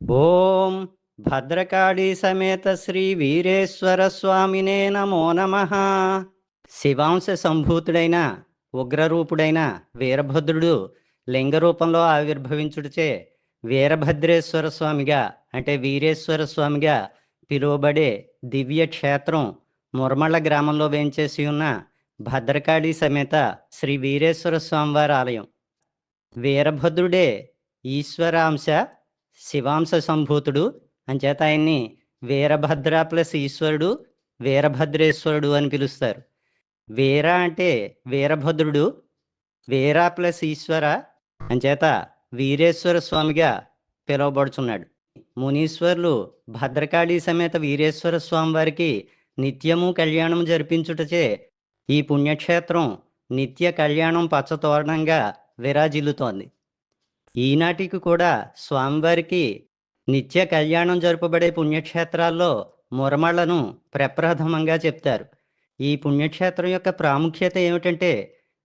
ఓం భద్రకాళీ సమేత శ్రీ వీరేశ్వర స్వామినే నమో నమ. శివాంశ సంభూతుడైన ఉగ్రరూపుడైన వీరభద్రుడు లింగ రూపంలో ఆవిర్భవించుటచే వీరభద్రేశ్వర స్వామిగా అంటే వీరేశ్వర స్వామిగా పిలువబడే దివ్య క్షేత్రం మురమళ్ళ గ్రామంలో వేంచేసి ఉన్న భద్రకాళి సమేత శ్రీ వీరేశ్వర స్వామివారి ఆలయం. వీరభద్రుడే ఈశ్వరాంశ శివాంశ సంభూతుడు అంచేత ఆయన్ని వీరభద్ర ప్లస్ ఈశ్వరుడు వీరభద్రేశ్వరుడు అని పిలుస్తారు. వీర అంటే వీరభద్రుడు వీర ప్లస్ ఈశ్వర అంచేత వీరేశ్వర స్వామిగా పిలువబడుచున్నాడు. మునీశ్వరులు భద్రకాళి సమేత వీరేశ్వర స్వామి వారికి నిత్యము కళ్యాణం జరిపించుటచే ఈ పుణ్యక్షేత్రం నిత్య కళ్యాణం పచ్చతోరణంగా విరాజిల్లుతోంది. ఈనాటికి కూడా స్వామివారికి నిత్య కళ్యాణం జరుపబడే పుణ్యక్షేత్రాల్లో మురమళ్ళను ప్రప్రథమంగా చెప్తారు. ఈ పుణ్యక్షేత్రం యొక్క ప్రాముఖ్యత ఏమిటంటే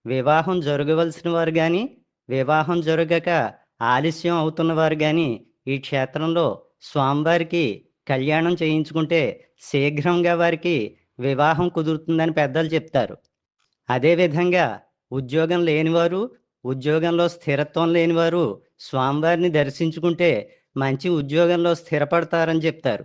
వివాహం జరగవలసిన వారు కానీ వివాహం జరగక ఆలస్యం అవుతున్న వారు కానీ ఈ క్షేత్రంలో స్వామివారికి కళ్యాణం చేయించుకుంటే శీఘ్రంగా వారికి వివాహం కుదురుతుందని పెద్దలు చెప్తారు. అదేవిధంగా ఉద్యోగం లేనివారు ఉద్యోగంలో స్థిరత్వం లేనివారు స్వామివారిని దర్శించుకుంటే మంచి ఉద్యోగంలో స్థిరపడతారని చెప్తారు.